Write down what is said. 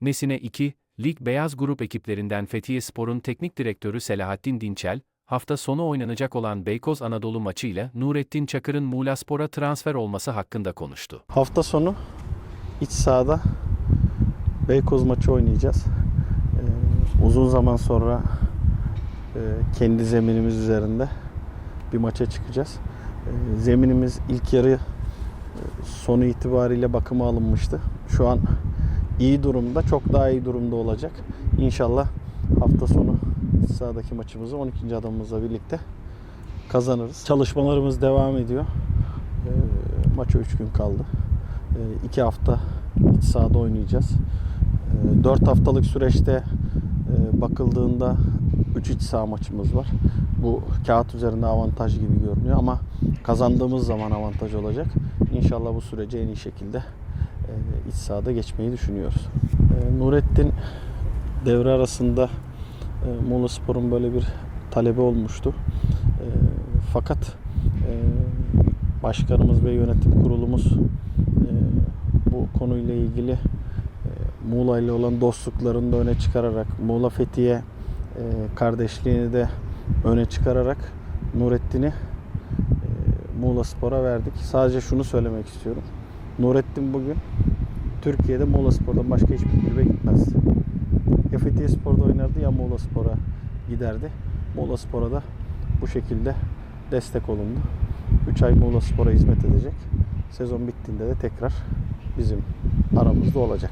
Nesine 2, Lig Beyaz Grup ekiplerinden Fethiye Spor'un teknik direktörü Selahattin Dinçel, hafta sonu oynanacak olan Beykoz Anadolu maçıyla Nurettin Çakır'ın Muğlaspor'a transfer olması hakkında konuştu. Hafta sonu iç sahada Beykoz maçı oynayacağız. Ee, uzun zaman sonra e, kendi zeminimiz üzerinde bir maça çıkacağız. Ee, zeminimiz ilk yarı e, sonu itibariyle bakıma alınmıştı. Şu an iyi durumda, çok daha iyi durumda olacak. İnşallah hafta sonu sahadaki maçımızı 12. adamımızla birlikte kazanırız. Çalışmalarımız devam ediyor. Ee, maça 3 gün kaldı. 2 hafta iç sahada oynayacağız. 4 haftalık süreçte e, bakıldığında 3 iç saha maçımız var. Bu kağıt üzerinde avantaj gibi görünüyor ama kazandığımız zaman avantaj olacak. İnşallah bu süreci en iyi şekilde e, iç sahada geçmeyi düşünüyoruz. E, Nurettin devre arasında e, Muğla Spor'un böyle bir talebi olmuştu. E, fakat e, başkanımız ve yönetim kurulumuz e, bu konuyla ilgili e, Muğla ile olan dostluklarını da öne çıkararak Muğla Fethiye e, kardeşliğini de öne çıkararak Nurettin'i e, Muğla Spor'a verdik. Sadece şunu söylemek istiyorum. Nurettin bugün Türkiye'de Muğla Spor'dan başka hiçbir kulübe gitmezdi. Ya Fethiye Spor'da oynardı ya Muğla Spor'a giderdi. Muğla Spor'a da bu şekilde destek olundu. 3 ay Muğla Spor'a hizmet edecek. Sezon bittiğinde de tekrar bizim aramızda olacak.